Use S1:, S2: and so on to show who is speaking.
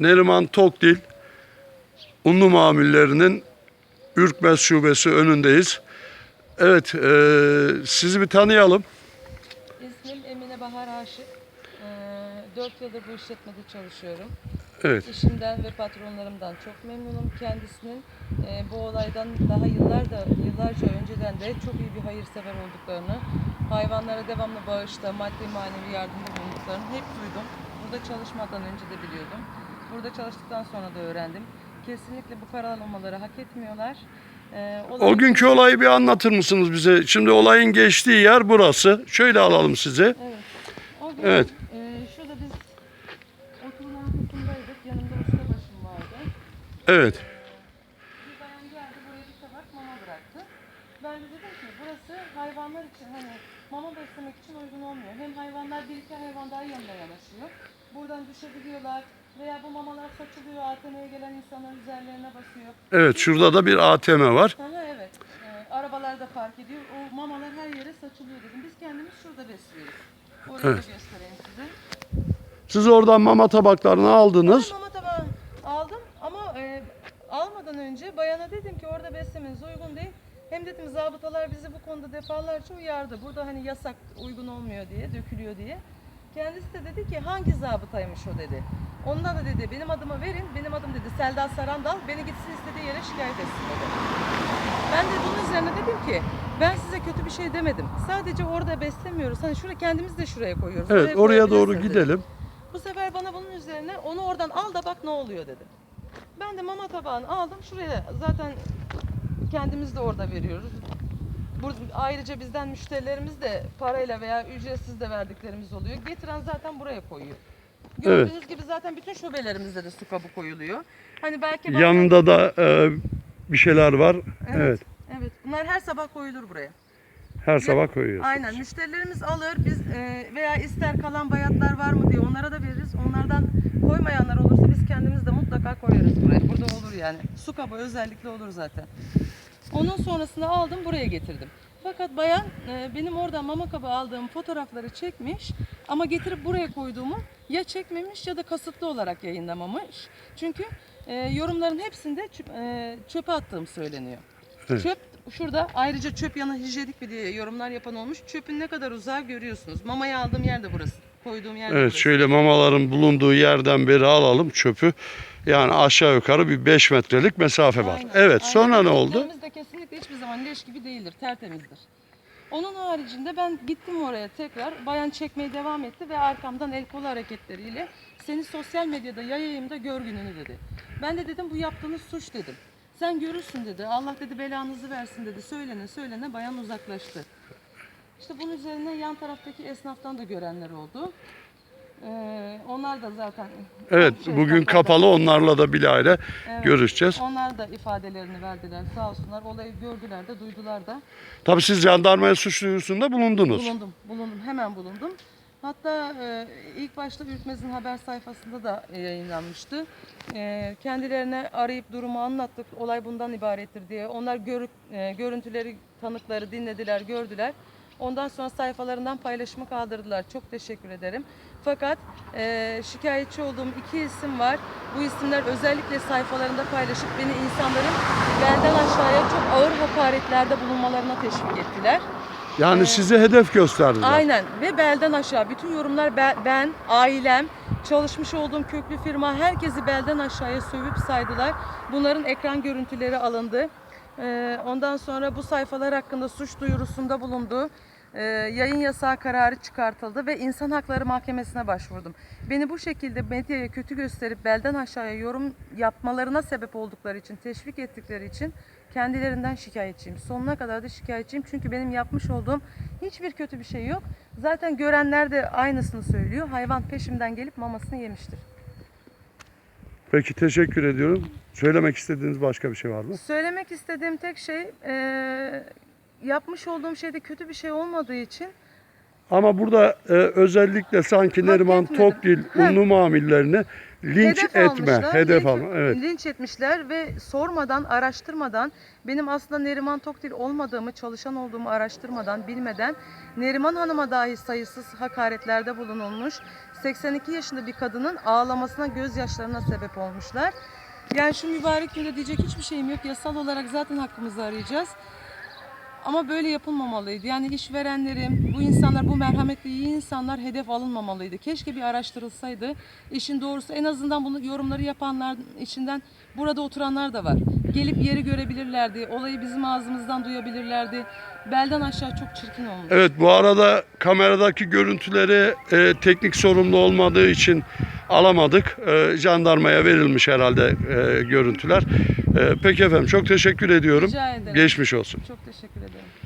S1: Neriman Tokdil unlu mamullerinin Ürkmez Şubesi önündeyiz. Evet, e, sizi bir tanıyalım.
S2: İsmim Emine Bahar Aşık. Ee, 4 yıldır bu işletmede çalışıyorum.
S1: Evet,
S2: İşimden ve patronlarımdan çok memnunum. Kendisinin e, bu olaydan daha yıllarda, yıllarca önceden de çok iyi bir hayırsever olduklarını, hayvanlara devamlı bağışta, maddi manevi yardımda bulunduklarını hep duydum. Burada çalışmadan önce de biliyordum. Burada çalıştıktan sonra da öğrendim. Kesinlikle bu karalamaları hak etmiyorlar. Ee,
S1: o
S2: olay-
S1: günkü olayı bir anlatır mısınız bize? Şimdi olayın geçtiği yer burası. Şöyle alalım sizi.
S2: Evet. O gün
S1: Evet.
S2: e, şurada biz oturma arkasındaydık. Yanımda ustabaşım vardı.
S1: Evet,
S2: Bir bayan geldi buraya bir tabak mama bıraktı. Ben de dedim ki burası hayvanlar için hani mama beslemek için uygun olmuyor. Hem hayvanlar bir iki hayvan daha yanına yanaşıyor. Buradan düşebiliyorlar veya bu mamalar saçılıyor. ATM'ye gelen insanların üzerlerine basıyor.
S1: evet şurada da bir ATM var.
S2: Aha evet. E, arabalar da park ediyor. O mamalar her yere saçılıyor dedim. Biz kendimiz şurada besliyoruz. Orayı da
S1: Evet.
S2: göstereyim size.
S1: Siz oradan mama tabaklarını aldınız.
S2: Ben mama tabağı aldım ama e, almadan önce bayana dedim ki orada beslemeniz uygun değil. Hem dedim zabıtalar bizi bu konuda defalarca uyardı. Burada hani yasak uygun olmuyor diye, dökülüyor diye. Kendisi de dedi ki hangi zabıtaymış o dedi. Ondan da dedi benim adımı verin. Benim adım dedi Selda Sarandal. Beni gitsin istediği yere şikayet etsin dedi. Ben de bunun üzerine dedim ki ben size kötü bir şey demedim. Sadece orada beslemiyoruz. Hani şuraya kendimiz de şuraya koyuyoruz.
S1: Evet,
S2: Buraya
S1: oraya doğru
S2: dedi.
S1: gidelim.
S2: Bu sefer bana bunun üzerine onu oradan al da bak ne oluyor dedi. Ben de mama tabağını aldım şuraya zaten kendimiz de orada veriyoruz. Burada, ayrıca bizden müşterilerimiz de parayla veya ücretsiz de verdiklerimiz oluyor. Getiren zaten buraya koyuyor. Gördüğünüz gibi zaten bütün şubelerimizde de su kabı koyuluyor. Hani belki bazen-
S1: Yanında da e, bir şeyler var. Evet,
S2: Evet. Bunlar her sabah koyulur buraya.
S1: her sabah koyuyoruz.
S2: Aynen müşterilerimiz alır biz e, veya ister kalan bayatlar var mı diye onlara da veririz. Onlardan koymayanlar olursa biz kendimiz de mutlaka koyarız buraya. Burada olur yani. Su kabı özellikle olur zaten. Onun sonrasında aldım buraya getirdim. Fakat bayan e, benim oradan mama kabı aldığım fotoğrafları çekmiş ama getirip buraya koyduğumu ya çekmemiş ya da kasıtlı olarak yayınlamamış. Çünkü e, yorumların hepsinde çöp- e, çöpe attığım söyleniyor.
S1: Evet.
S2: Çöp şurada ayrıca çöp yanı hijyenik bir diye yorumlar yapan olmuş. Çöpün ne kadar uzağı görüyorsunuz. Mamayı aldığım yer de burası. Koyduğum yer
S1: Evet,
S2: burası.
S1: şöyle mamaların bulunduğu yerden beri alalım çöpü. Yani aşağı yukarı bir 5 metrelik mesafe var.
S2: Aynen,
S1: Evet,
S2: aynen.
S1: sonra ne oldu?
S2: Çöplerimiz de kesinlikle hiçbir zaman leş gibi değildir, tertemizdir. Onun haricinde ben gittim oraya tekrar. Bayan çekmeye devam etti ve arkamdan el kol hareketleriyle seni sosyal medyada yayayım da gör gününü dedi. Ben de dedim bu yaptığınız suç dedim. Sen görürsün dedi. Allah dedi belanızı versin dedi. Söylene söylene bayan uzaklaştı. İşte bunun üzerine yan taraftaki esnaftan da görenler oldu. Ee, onlar da zaten
S1: Evet,
S2: komşu
S1: bugün kapalı onlarla da bilahare
S2: Evet.
S1: görüşeceğiz.
S2: Onlar da ifadelerini verdiler sağ olsunlar. Olayı gördüler de duydular da.
S1: Tabii siz jandarmaya suç duyurusunda bulundunuz.
S2: Bulundum, bulundum. Hemen bulundum. Hatta e, ilk başta Ürkmez'in haber sayfasında da e, yayınlanmıştı. E, kendilerine arayıp durumu anlattık. Olay bundan ibarettir diye. Onlar görü- e, görüntüleri, tanıkları dinlediler, gördüler. Ondan sonra sayfalarından paylaşımı kaldırdılar. Çok teşekkür ederim. Fakat e, şikayetçi olduğum iki isim var. Bu isimler özellikle sayfalarında paylaşıp beni insanların belden aşağıya çok ağır hakaretlerde bulunmalarına teşvik ettiler.
S1: Yani sizi hedef gösterdiler.
S2: Aynen ve belden aşağı bütün yorumlar be- ben, ailem, çalışmış olduğum köklü firma herkesi belden aşağıya sövüp saydılar. Bunların ekran görüntüleri alındı. Ee, ondan sonra bu sayfalar hakkında suç duyurusunda bulundu. Ee, yayın yasağı kararı çıkartıldı ve insan hakları mahkemesine başvurdum. Beni bu şekilde medyaya kötü gösterip belden aşağıya yorum yapmalarına sebep oldukları için, teşvik ettikleri için kendilerinden şikayetçiyim. Sonuna kadar da şikayetçiyim çünkü benim yapmış olduğum hiçbir kötü bir şey yok. Zaten görenler de aynısını söylüyor. Hayvan peşimden gelip mamasını yemiştir.
S1: Peki teşekkür ediyorum. Söylemek istediğiniz başka bir şey var mı?
S2: Söylemek istediğim tek şey eee, yapmış olduğum şeyde kötü bir şey olmadığı için
S1: Ama burada e, özellikle sanki Neriman
S2: etmedim.
S1: Tokdil
S2: Heh.
S1: unlu mamillerini linç etme,
S2: almışlar,
S1: hedef
S2: linç-
S1: alma. Evet.
S2: Linç etmişler ve sormadan, araştırmadan, benim aslında Neriman Tokdil olmadığımı, çalışan olduğumu araştırmadan, bilmeden Neriman Hanım'a dahi sayısız hakaretlerde bulunulmuş. 82 yaşında bir kadının ağlamasına, gözyaşlarına sebep olmuşlar. Yani şu mübarek günde diyecek hiçbir şeyim yok. Yasal olarak zaten hakkımızı arayacağız. Ama böyle yapılmamalıydı. Yani işverenlerim, bu insanlar, bu merhametli iyi insanlar hedef alınmamalıydı. Keşke bir araştırılsaydı. İşin doğrusu en azından bunu yorumları yapanlar içinden burada oturanlar da var. Gelip yeri görebilirlerdi. Olayı bizim ağzımızdan duyabilirlerdi. Belden aşağı çok çirkin olmuş.
S1: Evet bu arada kameradaki görüntüleri e, teknik sorumlu olmadığı için alamadık. E, jandarmaya verilmiş herhalde e, görüntüler. E, peki efendim çok teşekkür ediyorum.
S2: Rica ederim.
S1: Geçmiş olsun.
S2: Çok teşekkür ederim.